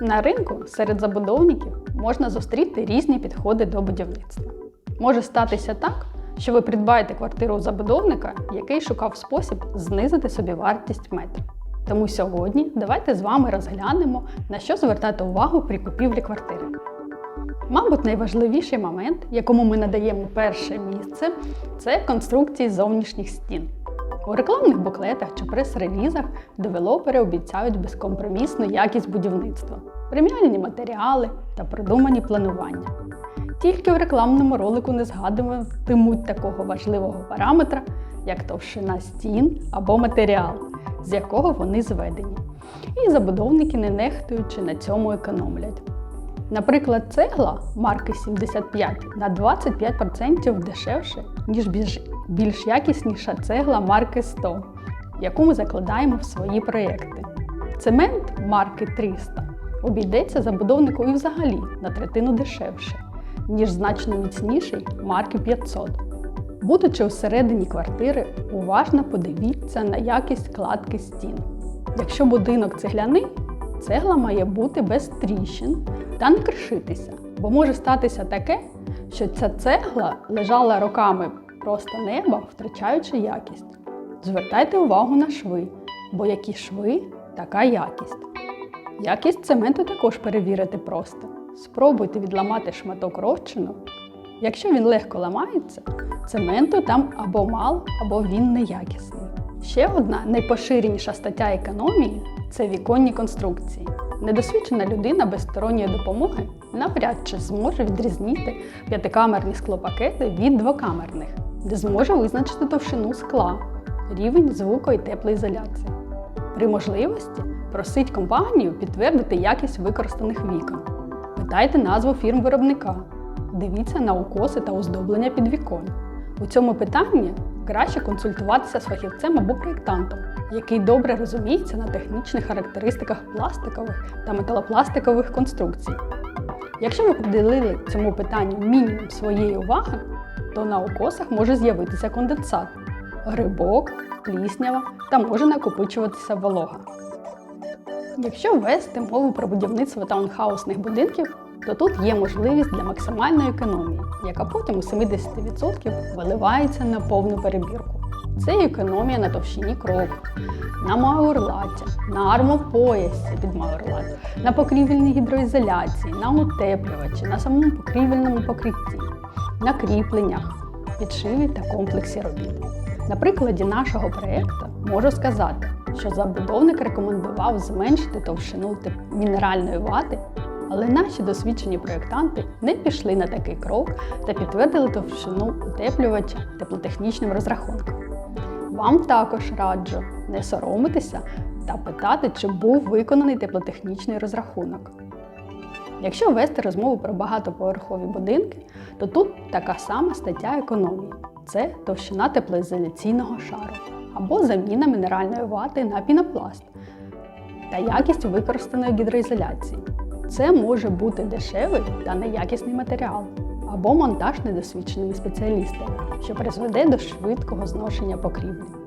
На ринку серед забудовників можна зустріти різні підходи до будівництва. Може статися так, що ви придбаєте квартиру у забудовника, який шукав спосіб знизити собі вартість метра. Тому сьогодні давайте з вами розглянемо, на що звертати увагу при купівлі квартири. Мабуть, найважливіший момент, якому ми надаємо перше місце, це конструкції зовнішніх стін. У рекламних буклетах чи прес-релізах девелопери обіцяють безкомпромісну якість будівництва, преміальні матеріали та продумані планування. Тільки в рекламному ролику не згадуватимуть такого важливого параметра, як товщина стін або матеріал, з якого вони зведені. І забудовники, не нехтуючи на цьому економлять. Наприклад, цегла марки 75 на 25% дешевше, ніж більш, більш якісніша цегла марки 100, яку ми закладаємо в свої проєкти. Цемент марки 300 обійдеться забудовнику і взагалі на третину дешевше, ніж значно міцніший марки 500. Будучи всередині квартири, уважно подивіться на якість кладки стін. Якщо будинок цегляний, цегла має бути без тріщин та не кришитися, бо може статися таке, що ця цегла лежала роками просто неба, втрачаючи якість. Звертайте увагу на шви, бо які шви, така якість. Якість цементу також перевірити просто. Спробуйте відламати шматок розчину. Якщо він легко ламається, цементу там або мало, або він неякісний. Ще одна найпоширеніша стаття економії це віконні конструкції. Недосвідчена людина без сторонньої допомоги навряд чи зможе відрізнити п'ятикамерні склопакети від двокамерних, де зможе визначити товщину скла, рівень звуку і теплоізоляції. При можливості просить компанію підтвердити якість використаних вікон. Питайте назву фірм виробника, дивіться на укоси та оздоблення підвіконь. У цьому питанні краще консультуватися з фахівцем або проєктантом, який добре розуміється на технічних характеристиках пластикових та металопластикових конструкцій. Якщо ви приділили цьому питанню мінімум своєї уваги, то на укосах може з'явитися конденсат, грибок, пліснява та може накопичуватися волога. Якщо ввести мову про будівництво таунхаусних будинків, то тут є можливість для максимальної економії, яка потім у 70% виливається на повну перебірку. Це економія на товщині кроку, на мауерлаті, на армопоясі під мауерлат, на покрівельній гідроізоляції, на утеплювачі, на самому покрівельному покритті, на кріпленнях, підшиві та комплексі робіт. На прикладі нашого проєкту можу сказати, що забудовник рекомендував зменшити товщину мінеральної вати, але наші досвідчені проєктанти не пішли на такий крок та підтвердили товщину утеплювача теплотехнічним розрахунком. Вам також раджу не соромитися та питати, чи був виконаний теплотехнічний розрахунок. Якщо вести розмову про багатоповерхові будинки, то тут така сама стаття економії це товщина теплоізоляційного шару або заміна мінеральної вати на пінопласт та якість використаної гідроізоляції. Це може бути дешевий та неякісний матеріал або монтаж недосвідченими спеціалістами, що призведе до швидкого зношення покрівлі.